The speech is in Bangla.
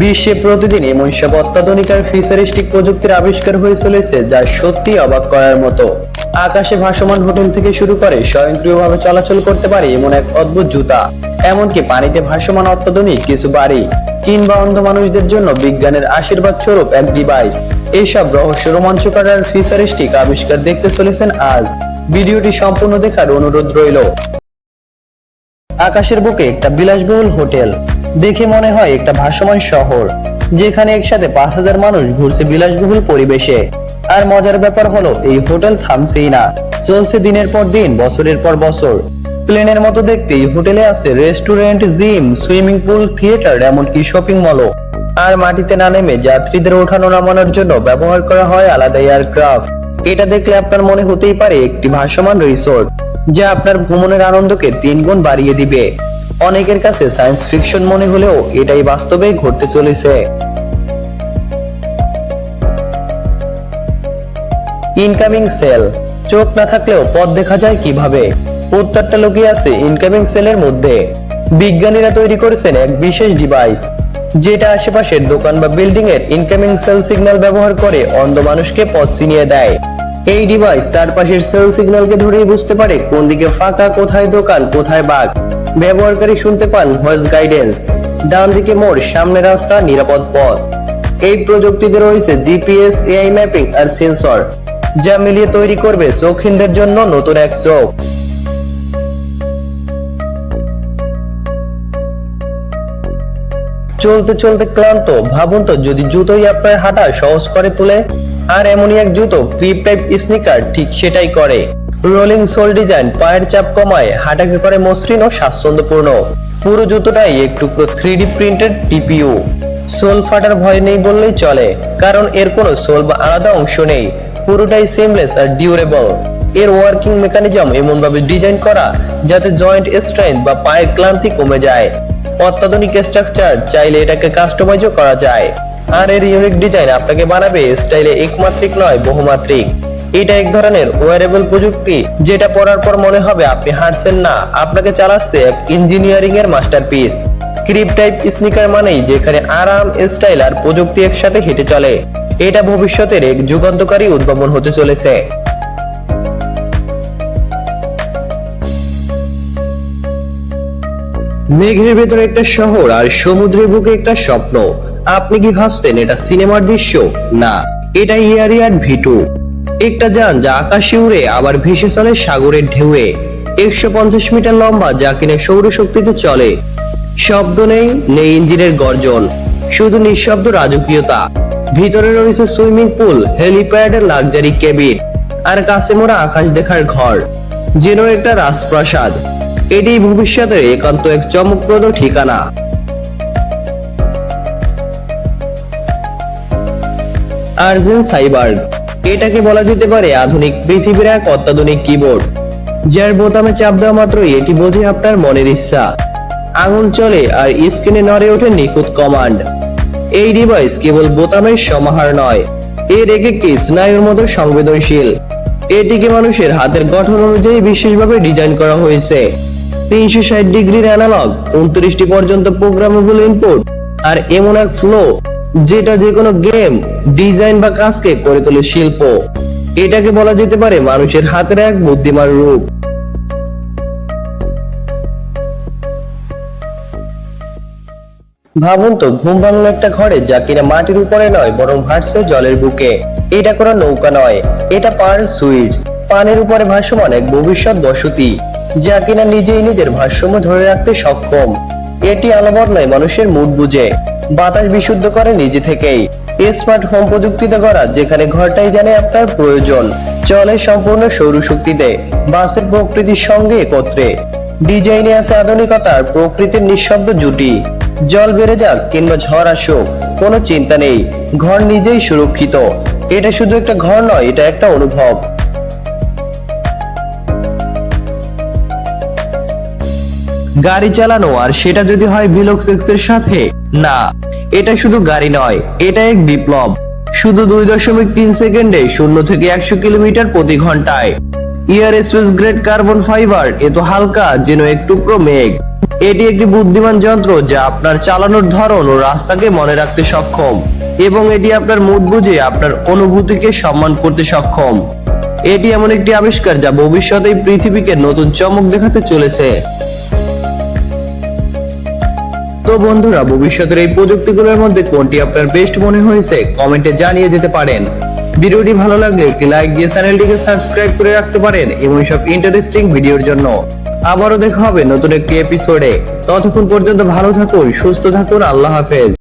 বিশ্বে প্রতিদিন এমন সব অত্যাধুনিক আর ফিচারিস্টিক প্রযুক্তির আবিষ্কার হয়ে চলেছে, যা সত্যি অবাক করার মতো। আকাশে ভাসমান হোটেল থেকে শুরু করে স্বয়ংক্রিয়ভাবে চলাচল করতে পারে এমন এক অদ্ভুত জুতা। এমনকি পানিতে ভাসমান অত্যাধুনিক কিছু বাড়ি কিংবা অন্ধ মানুষদের জন্য বিজ্ঞানের আশীর্বাদ স্বরূপ এক ডিভাইস এইসব রহস্য রোমাঞ্চকর আর ফিচারিস্টিক আবিষ্কার দেখতে চলেছেন আজ। ভিডিওটি সম্পূর্ণ দেখার অনুরোধ রইল। আকাশের বুকে একটা বিলাসবহুল হোটেল। দেখে মনে হয় একটা ভাসমান শহর, যেখানে একসাথে পাঁচ হাজার মানুষ ঘুরছে বিলাসবহুল পরিবেশে। আর মজার ব্যাপার হলো, এই হোটেল থামছেই না। চলছে দিনের পর দিন, বছরের পর বছর। প্লেনের মতো দেখতে এই হোটেলে আছে restaurant, gym, swimming pool, theatre, এমনকি শপিং মলও। আর মাটিতে না নেমে যাত্রীদের ওঠানো নামানোর জন্য ব্যবহার করা হয় আলাদা এয়ারক্রাফট। এটা দেখলে আপনার মনে হতেই পারে একটি ভাসমান রিসোর্ট, যা আপনার ভ্রমণের আনন্দকে তিন গুণ বাড়িয়ে দিবে। অনেকের কাছে সায়েন্স ফিকশন মনে হলেও এটাই বাস্তবে ঘটতে চলেছে। ইনকামিং সেল চোখ না থাকলেও পথ দেখা যায় কীভাবে? উত্তরটা লুকিয়ে আছে ইনকামিং সেলের মধ্যে। বিজ্ঞানীরা তৈরি করেছেন এক বিশেষ ডিভাইস যেটা আশেপাশের দোকান বা বিল্ডিং এর ইনকামিং সেল সিগন্যাল ব্যবহার করে অন্ধ মানুষকে পথ চিনিয়ে দেয়। এই ডিভাইস চারপাশের সেল সিগন্যালকে ধরেই বুঝতে পারে কোন দিকে ফাঁকা, কোথায় দোকান, কোথায় বাঘ। ব্যবহারকারী শুনতে পান ভয়েস গাইডেন্স ডান দিকে মোড়, সামনে রাস্তা, নিরাপদ পথ। এই প্রযুক্তিতে রয়েছে জিপিএস এআই ম্যাপিং আর সেন্সর যা মিলিয়ে তৈরি করবে শৌখিনদের জন্য নতুন এক চোখ। চলতে চলতে ক্লান্ত, ভাবুন তো, যদি জুতোই আপনার হাঁটা সহজ করে তোলে, আর এমনই এক জুতো ক্রিপ টাইপ স্নিকার ঠিক সেটাই করে। রোলিং সোল ডিজাইন, পায়ের চাপ কমায় হাঁটাকে করে মসৃণ ও স্বাচ্ছন্দ্যপূর্ণ। পুরো জুতোটাই এক টুকরো three D printed TPU sole ফাটার ভয় নেই বললেই চলে, কারণ এর কোনো সোল বা আলাদা অংশ নেই। পুরোটাই সেমলেস আর ডিউরেবল এর ওয়ার্কিং মেকানিজম এমন ভাবে ডিজাইন করা যাতে জয়েন্ট স্ট্রেংথ বা পায়ের ক্লান্তি কমে যায়। অত্যাধুনিক স্ট্রাকচার চাইলে এটাকে কাস্টমাইজও করা যায়। আর এর ইউনিক ডিজাইন আপনাকে বানাবে স্টাইলে একমাত্রিক নয়, বহুমাত্রিক। এটা এক ধরনের ওয়ারেবল প্রযুক্তি, যেটা পরার পর মনে হবে আপনি হাঁটছেন না। আপনাকে চালাচ্ছে এক ইঞ্জিনিয়ারিং এর মাস্টারপিস ক্রিপ টাইপ স্নিকার মানেই যেখানে আরাম স্টাইল আর প্রযুক্তি একসাথে হেঁটে চলে। এটা ভবিষ্যতের এক যুগান্তকারী উদ্ভাবন হতে চলেছে। মেঘের ভেতরে একটা শহর আর সমুদ্রের বুকে একটা স্বপ্ন। আপনি কি ভাবছেন এটা সিনেমার দৃশ্য? না এটা ইয়ারিয়ার ভিটু একটা যান যা আকাশে উড়ে আবার ভেসে চলে সাগরের ঢেউয়ে। একশো পঞ্চাশ মিটার লম্বা যা কিনা সৌরশক্তিতে চলে। শব্দ নেই নেই ইঞ্জিনের গর্জন। শুধু নিঃশব্দ রাজকীয়তা। ভিতরে রয়েছে swimming pool, helipad, luxury cabin আর কাছে মোড়া আকাশ দেখার ঘর। যেন একটা রাজপ্রাসাদ। এটি ভবিষ্যতের একান্ত এক চমকপ্রদ ঠিকানা। আর্জেন সাইবার্গ। এটাকে বলা যেতে পারে আধুনিক পৃথিবীর এক অত্যাধুনিক কিবোর্ড যার বোতামে চাপ দেওয়া মাত্র এটি বোঝে আপনার মনের ইচ্ছা। আঙুল চলে আর স্ক্রিনে নড়ে ওঠে নিখুঁত কমান্ড এই ডিভাইস কেবল বোতামের সমাহার নয় এর এক একটি স্নায়ুর মতো সংবেদনশীল। এটিকে মানুষের হাতের গঠন অনুযায়ী বিশেষভাবে ডিজাইন করা হয়েছে। তিনশো ষাট ডিগ্রির অ্যানালগ উনত্রিশটি পর্যন্ত প্রোগ্রামেবল ইনপুট আর এমন এক ফ্লো যেটা যে কোনো গেম, ডিজাইন বা কাজকে করে তোলে শিল্প। এটাকে বলা যেতে পারে মানুষের হাতের এক বুদ্ধিমান রূপ। ভাবুন তো, ঘুম ভাঙলো একটা ঘরে যা কিনা মাটির উপরে নয়, বরং ভাসছে জলের বুকে। এটা কোনো নৌকা নয়, এটা পার সুইটস। পানের উপরে ভাসমান এক ভবিষ্যৎ বসতি। যা কিনা নিজেই নিজের ভারসাম্য ধরে রাখতে সক্ষম। এটি আলো বদলায় মানুষের মুড বুঝে। বাতাস বিশুদ্ধ করে নিজে থেকেই। স্মার্ট হোম প্রযুক্তিতে করা যেখানে ঘরটাই জানে আপনার প্রয়োজন, চলে সম্পূর্ণ সৌরশক্তিতে বাসের প্রকৃতির সঙ্গে একত্রে। ডিজাইনে আছে আধুনিকতার প্রকৃতির নিঃশব্দ জুটি। জল বেড়ে যাক কিংবা ঝড় আসুক, কোনো চিন্তা নেই, ঘর নিজেই সুরক্ষিত। এটা শুধু একটা ঘর নয়, এটা একটা অনুভব। গাড়ি চালানো আর সেটা যদি হয় বিলক্স এর সাথে? না, এটা শুধু গাড়ি নয়, এটা এক বিপ্লব। শুধু দুই দশমিক তিন সেকেন্ডে শূন্য থেকে একশো কিলোমিটার প্রতি ঘন্টায়। Aerospace grade carbon fibre এত হালকা, যেন এক টুকরো মেঘ। এটি একটি বুদ্ধিমান যন্ত্র যা আপনার চালানোর ধরন ও রাস্তাকে মনে রাখতে সক্ষম, এবং এটি আপনার মুড বুঝে আপনার অনুভূতিকে সম্মান করতে সক্ষম। এটি এমন একটি আবিষ্কার যা ভবিষ্যতে পৃথিবীকে নতুন চমক দেখাতে চলেছে। তো বন্ধুরা, ভবিষ্যতের এই প্রযুক্তিগুলোর মধ্যে কোনটি আপনার বেস্ট মনে হয়েছে কমেন্টে জানিয়ে দিতে পারেন। ভিডিওটি ভালো লাগলে একটি লাইক দিয়ে চ্যানেলটিকে সাবস্ক্রাইব করে রাখতে পারেন এবং সব ইন্টারেস্টিং ভিডিওর জন্য। আবারও দেখা হবে নতুন একটি এপিসোডে ততক্ষণ পর্যন্ত ভালো থাকুন, সুস্থ থাকুন, আল্লাহ হাফেজ।